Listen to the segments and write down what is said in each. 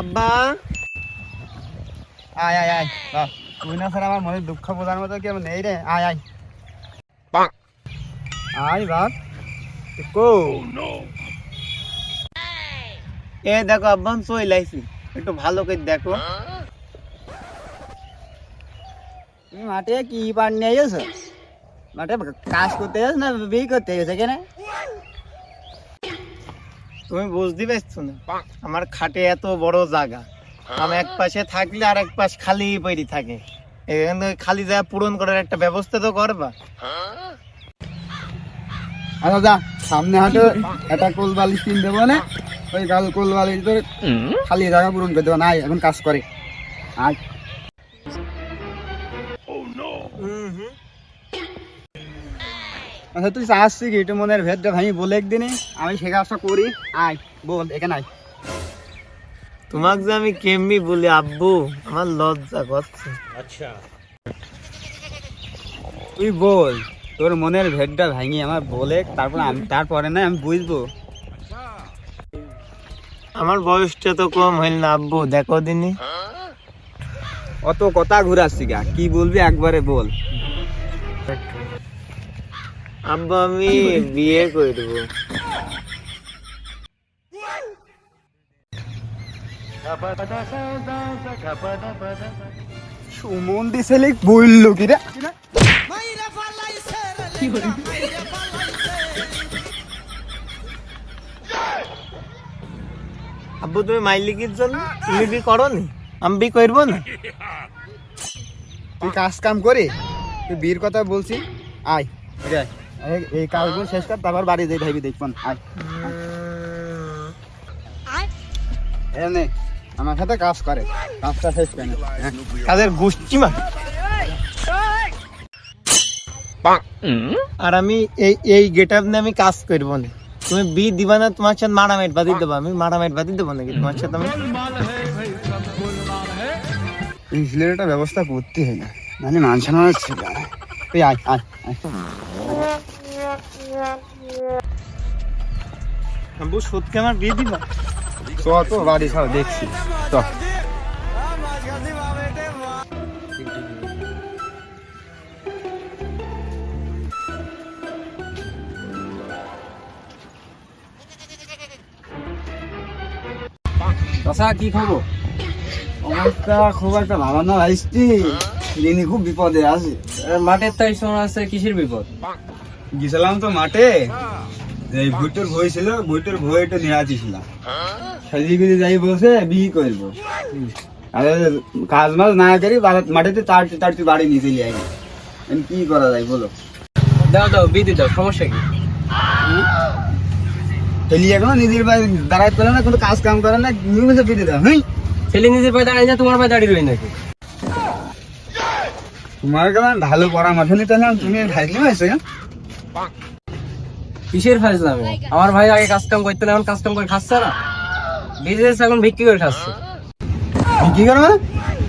আব্বা। আয় আয় আয়। বাহ, তুই না স্যার আমার মনে দুঃখ বোঝার মতো কেউ নেই রে। আয় আয়। আয় বাপ। তুই কো এ দেখো আব্বা আমি চলে আইছি। একটু ভালো করে দেখো। তুমি মাঠে কি পার নিয়ে গেছো মাঠে কাজ করতে গেছো না বিয়ে করতে গেছো কেন তুমি বুঝতে পারছ না? আমার খাটে এত বড় জায়গা। আমি এক পাশে থাকলে আর এক পাশ খালি পড়ি থাকে। এখান খালি জায়গা পূরণ করার একটা ব্যবস্থা তো করবা। আচ্ছা যা সামনে হাঁটো একটা কোল বালিশ কিন দেবো না? ওই গাল কোল বালিশ ধরে খালি জায়গা পূরণ করে দেবো। নাই এখন কাজ করে। আয়। আচ্ছা তুই আসছি কি একটু মনের ভেদটা ভাই বলে একদিনই। আমি সে কাজটা করি আয় বল এখানে আয়। তোমাকে যে আমি কেমনি বলি আব্বু আমার লজ্জা করছে। আচ্ছা। তুই বল তোর মনের ভেদটা ভাঙি আমার বলে তারপর আমি তারপরে না আমি বুঝব। আমার বয়সটা তো কম হইল না আব্বু দেখো দিনই অত কথা ঘুরাচ্ছি গা কি বলবি একবারে বল। আব্বা আমি বিয়ে করব। সুমন দিছে বলল কি রে? আব্বু তুমি মাইলিকির জন্য তুমি বি করো নি আমি বি করব না। তুই কাজ কাম করে? তুই বিয়ের কথা বলছি আয় আছে এই- এই কাজগুলো শেষ কর তারপর বাড়ি যাই ভাবি দেখবেন এনে আমার সাথে কাজ করে। কাজটা শেষ করে। হ্যাঁ। কাজের গোষ্ঠী মা আর আমি এই এই গেট আপ নিয়ে আমি কাজ করব না। তুমি বি দিবা না তোমার সাথে মারামাইট বাদি দেবো। আমি মারামাইট বাদি দেবো নাকি? তোমার সাথে আমি ইনসুলেটরটা ব্যবস্থা করতে হয় না। মানে মান সম্মান ছিল আয় আয় আয়। আব্বু সত্যি আমার বিয়ে দিবা? চ তো বাড়ি খাও দেখছি চ। চাচা কি খবর? অবস্থা খুব একটা ভালো না আসছি খুব বিপদে আছে। মাঠের তাই শোনা আছে কিসের বিপদ? গেছিলাম তো মাঠে। এই ভুইটোর ভয় ছিল ভুইটোর ভয়টা নিয়ে আসছিলাম। সাজিয়ে গুজি যাই বসে বিয়ে করব। আরে কাজ মাজ না করি মাঠেতে তার তার বাড়ি নিয়ে চলে এখন কি করা যায় বলো? দাও দাও বিদি দাও সমস্যা কি? চলি এখনও নিজের বাড়ি দাঁড়াতে পারে না কোনো কাজ কাম করে না নিয়মিত পেতে দাও হ্যাঁ ছেলে নিজের পায়ে দাঁড়িয়ে না তোমার পায়ে দাঁড়িয়ে রই নাকি? তোমার কেমন ভালো পরামর্শ নিতে না তুমি ভাইলি হয়েছে কিসের ফাইজলামে আমার ভাই আগে কাজ কাম করতে না এখন কাজ কাম করে খাচ্ছে না। বিজনেস এখন বিক্রি করে খাচ্ছে। বিক্রি করবে না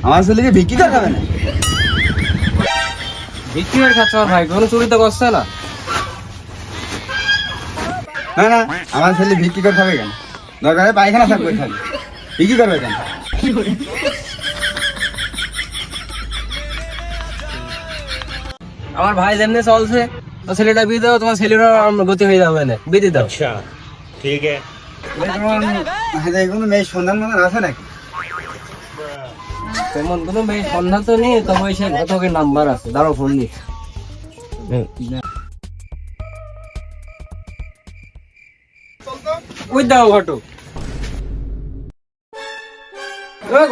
আমার ছেলেকে বিক্রি করে খাবে না? বিক্রি করে খাচ্ছে আমার ভাই কোনো চুরি তো করছে না। না না আমার ছেলে বিক্রি করে খাবে কেন? দরকারে পায়খানা করে খাবে। বিক্রি করবে কেন? আমার ভাই যেমনি চলছে তো ছেলেটা বিয়ে দাও তোমার ছেলেরও গতি হয়ে যাবে না। বিয়ে দাও। তোমার হাতে কোনো মেয়ে সন্ধান মতন আছে নাকি? তেমন কোনো মেয়ে সন্ধান তো নেই তবে সে ঘটকের নাম্বার আছে দাঁড়াও ফোন দিই ওই দাও ঘটক।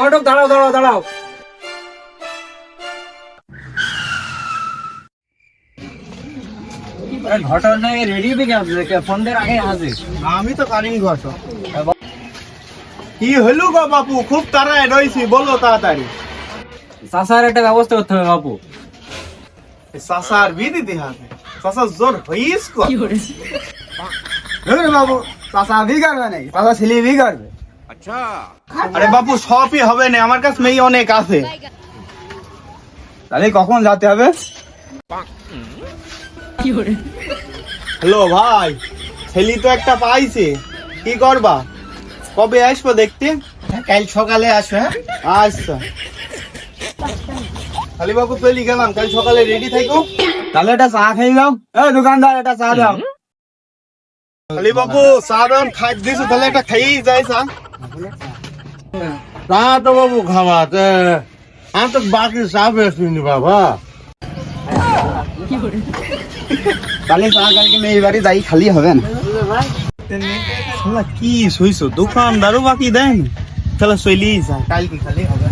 ঘটক দাঁড়াও দাঁড়াও দাঁড়াও। ঘটক নাই রেডি আগে হাজির আমি তো কারিং ঘট কি হলো গো বাপু খুব তাড়ায় বলো তাড়াতাড়ি। চাষার একটা ব্যবস্থা করতে হবে বাপু। চাষার বি দিতে হবে চাষা জোর হইস কো? বাবু চাষা বি করবে নাকি? চাষা ছেলে বি করবে আরে বাপু সবই হবে না আমার কাছে মেয়ে অনেক আছে। তাহলে কখন যেতে হবে? হ্যালো ভাই ছেলে তো একটা পাইছে। কি করবা? কবে আসব দেখতে? কাল সকালে আসো হ্যাঁ? আচ্ছা। খালি বাবু চলি গেলাম কাল সকালে রেডি থাকো। তাহলে একটা চা খেয়ে যাও এ দোকানদার একটা চা দাও। খালি বাবু চা দাম খাই দিছো তাহলে একটা খাইয়েই যাই চা। চা তো বাবু খাওয়া আমি তো বাকি চা বেশিনি বাবা তাহলে কালকে মেয়ে বাড়ি যাই, খালি হবে শালা, কি শুইছো? দোকানদারও বাকি দেন তাহলে চলি যা কাল কি খালি হবে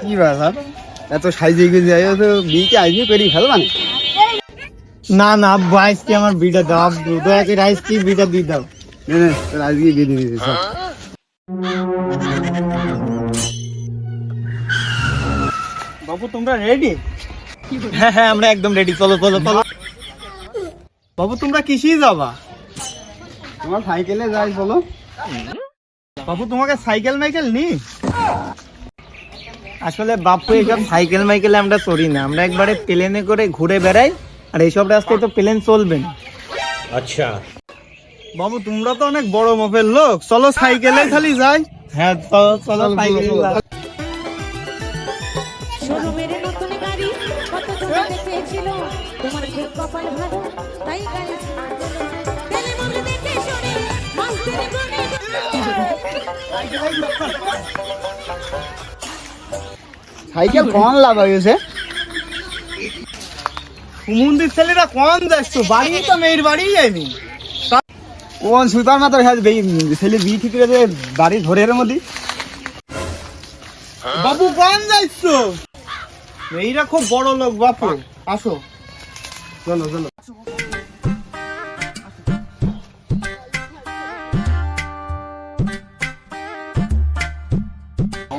কি ব্যাপার? এত সাইজে যাই তো বিকে আইবি করি ফেলবা না না না আব্বু আজকে আমার বিটা দাও আব্বু দয়া করে আজকে বিটা দিয়ে দাও। নে নে তোর আজকে বিয়ে দিয়ে দিতে চল। বাবু তোমরা রেডি হ্যাঁ হ্যাঁ আমরা একদম রেডি চলো চলো চলো। বাবু তোমরা কিসেই যাবা? তোমার সাইকেলে যাই বলো। বাবু তোমাকে সাইকেল মাইকেল নি? আসলে বাপু এইসব সাইকেল মাইকেলে আমরা চড়ি না। আমরা একবারে প্লেনে করে ঘুরে বেড়াই। আর এইসব রাস্তায় তো প্লেন চলবে না। আচ্ছা। বাবু তোমরা তো অনেক বড় মফের লোক। চলো সাইকেলে খালি যাই। হ্যাঁ চলো চলো সাইকেলে তোমার খুব কপাল ভালো তাই গাড়ি তেলে মনে দেখে শুনে মাস্টার গুনে সাইকেল কম লাভ হয়েছে মন্দির ছেলেরা কোন যাচ্ছ বাড়ি তো মেয়ের বাড়ি যায়নি কোন সুতার মাথার হ্যাঁ ছেলে বিয়ে ঠিক করে বাড়ি ধরে এর মধ্যে। বাবু কোন যাচ্ছ মেয়েরা খুব বড় লোক বাপু। আসো। চলো চলো।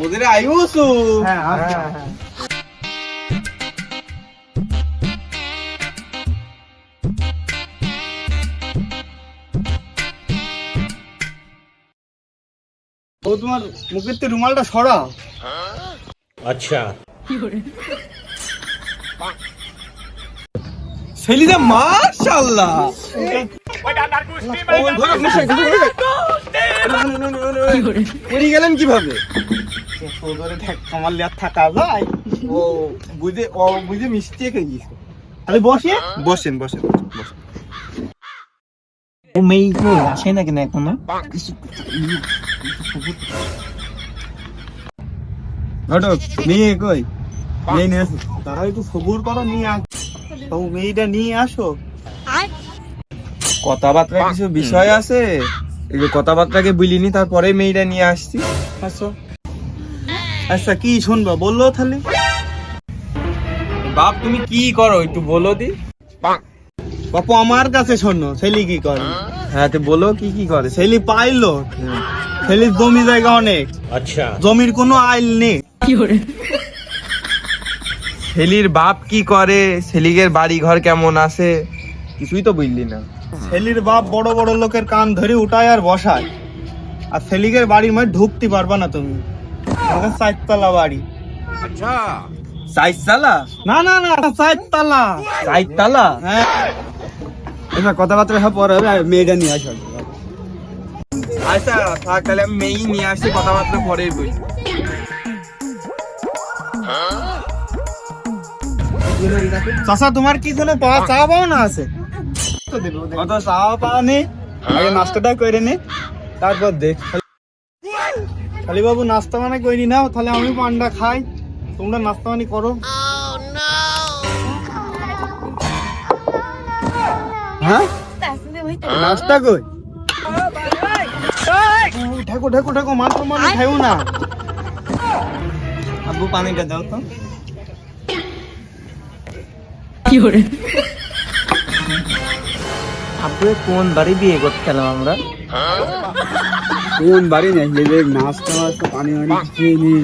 ওদের আয়ুসু। হ্যাঁ হ্যাঁ। তোমার মুখের তো রুমালটা সরাও। আচ্ছা। মাশাআল্লাহ। পড়ে গেলেন কীভাবে? কামাল থাকা যায় ও বুঝে ও বুঝে মিস্টেক হয়ে গেছে। আরে বসে? বসেন বসেন বসেন। ও মেয়ে তো আসে না কেন এখনও ঘটক মেয়ে কই মেয়ে নিয়ে আসো তারা একটু সবুর করো নিয়ে আস তো মেয়েটা নিয়ে আসো কথাবার্তা কিছু বিষয় আছে এই যে কথাবার্তাকে বুলিনি তারপরে মেয়েটা নিয়ে আসছি আসো আচ্ছা কি শুনবা বলল তাহলে বাপ তুমি কি করো একটু বলো দি বাপু আমার কাছে শোনো ছেলে কি করে? হ্যাঁ তো বলো কি কি করে। ছেলে পাইলো ছেলের জমি জায়গা অনেক। আচ্ছা। জমির কোনো আইল নেই। ছেলির বাপ কি করে? ছেলিগের বাড়ি ঘর কেমন আছে? কিছুই তো বুঝলি না। ছেলির বাপ বড় বড় লোকের কান ধরে উঠায় আর বসায়। আর ছেলিগের বাড়ির মধ্যে ঢুকতে পারবা না তুমি। চারতলা বাড়ি। সাইজ চালা না না না চারতলা। সাইজ তালা হ্যাঁ। এবার কথাবার্তা সব পরে হবে মেয়েটা নিয়ে আসো। আচ্ছা থাক তাহলে আমি মেয়েই নিয়ে আসছি কথাবার্তা পরে বলি। চাচা তোমার কি কোনো পাওয়া চা পাওয়া না আছে? কত চাওয়া পাওয়া নেই। আগে নাস্তাটা করে নে তারপর দেখ খালি বাবু নাস্তা মানে করি নাও তাহলে আমি পান্ডা খাই। তোমরা নাস্তা মানে করো। হ্যাঁ? নাস্তা কই? ঠেকো ঠেকো ঠেকো মাত্র মানে খাইও না। আব্বু পানিটা দাও তো। আব্বু কোন বাড়ি বিয়ে করতে গেলাম আমরা? কোন বাড়ি নেই? যে নাস্তা মাস্তা পানি মানি কিছুই নেই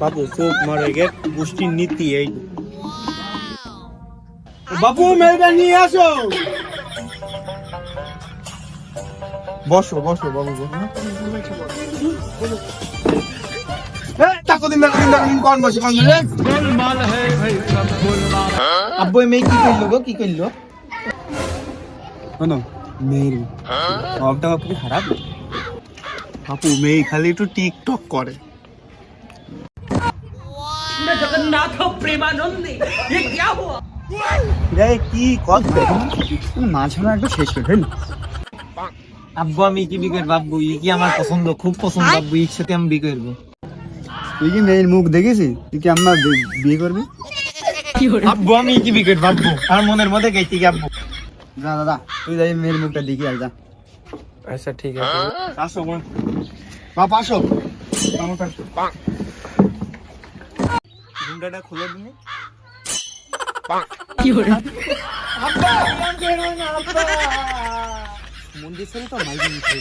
বাবু চোখ মারে গে গোষ্ঠীর নীতি এই। বাবু মেয়েটা নিয়ে আসো। বসো বসো, বাবু আব্বু মেয়ে কি করল গো, কি করল? খারাপ? মেয়ে খালি একটু টিকটক করে। রে কি কথা মাছ একটু শেষ করে ফেল। আব্বু আমি কি বিকেট বাব্বু? ই কি আমার পছন্দ? খুব পছন্দ আব্বু ইর সাথে আমি বিয়ে করব। তুই কি মেয়ের মুখ দেখেছিস? তুই কি আমার বিয়ে করবি? আব্বু আমি কি বিকেট বাব্বু? আমার মনের মধ্যে গেছি কি আব্বু। যা দাদা তুই যাই মেয়ের মুখটা দেখি আর যা। আচ্ছা ঠিক আছে। আসো বোন বাপ আসো। ঘুমটাটা খুলে দিন মন্দির তো মাইকে